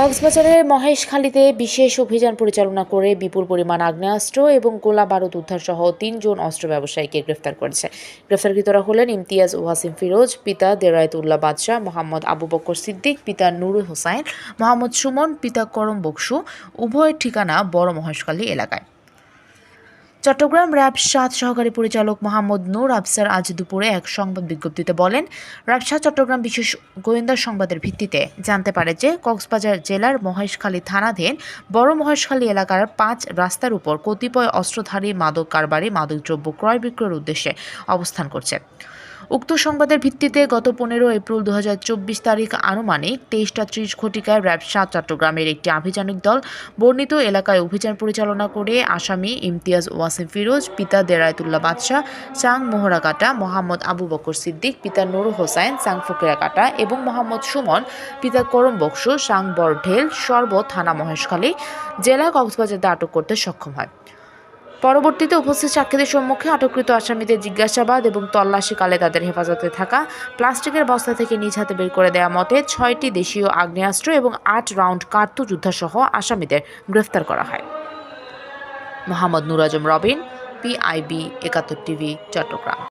কক্সবাজারের মহেশখালীতে বিশেষ অভিযান পরিচালনা করে বিপুল পরিমাণ আগ্নেয়াস্ত্র এবং গোলা বারুদ উদ্ধার সহ তিনজন অস্ত্র ব্যবসায়ীকে গ্রেফতার করেছে। গ্রেফতারকৃতরা হলেন ইমতিয়াজ ওয়াসিম ফিরোজ, পিতা দেরায়তুল্লাহ বাদশাহ, মোহাম্মদ আবু বকর সিদ্দিক, পিতা নুরুল হোসাইন, মোহাম্মদ সুমন, পিতা করম বকসু উভয়ের ঠিকানা বড় মহেশখালী এলাকায়। চট্টগ্রাম র্যাব সাত সহকারী পরিচালক মোহাম্মদ নূর আফসার আজ দুপুরে এক সংবাদ বিজ্ঞপ্তিতে বলেন র্যাবসা চট্টগ্রাম বিশেষ গোয়েন্দা সংবাদের ভিত্তিতে জানতে পারে যে কক্সবাজার জেলার মহেশখালী থানাধীন বড় মহেশখালী এলাকার পাঁচ রাস্তার উপর কতিপয় অস্ত্রধারী মাদক কারবারি, মাদকদ্রব্য ক্রয় বিক্রয়ের উদ্দেশ্যে অবস্থান করছে। উক্ত সংবাদের ভিত্তিতে গত পনেরো এপ্রিল দু হাজার চব্বিশ তারিখ আনুমানিক তেইশটা ত্রিশ ঘটিকায় র্যাব সাত চট্টগ্রামের একটি আভিযানিক দল বর্ণিত এলাকায় অভিযান পরিচালনা করে আসামি ইমতিয়াজ ওয়াসিম ফিরোজ, পিতা দেরায়তুল্লাহ বাদশাহ, চাং মোহরাকাটা, মোহাম্মদ আবু বকর সিদ্দিক, পিতা নুর হোসাইন সাং ফকিরাকাটা এবং মোহাম্মদ সুমন, পিতা করম বক্স সাং বরঢেল, সর্ব থানা মহেশখালী, জেলা কক্সবাজারে আটক করতে সক্ষম হয়। পরবর্তীতে উপস্থিত সাক্ষীদের সম্মুখে আটককৃত আসামিদের জিজ্ঞাসাবাদ এবং তল্লাশিকালে তাদের হেফাজতে থাকা প্লাস্টিকের বস্তা থেকে নিজ হাতে বের করে দেওয়া মতে ছয়টি দেশীয় আগ্নেয়াস্ত্র এবং আট রাউন্ড কার্তু যুদ্ধাসহ আসামিদের গ্রেফতার করা হয়। Mohammad Nurazam Robin, PIB Ekattor TV, Chattogram.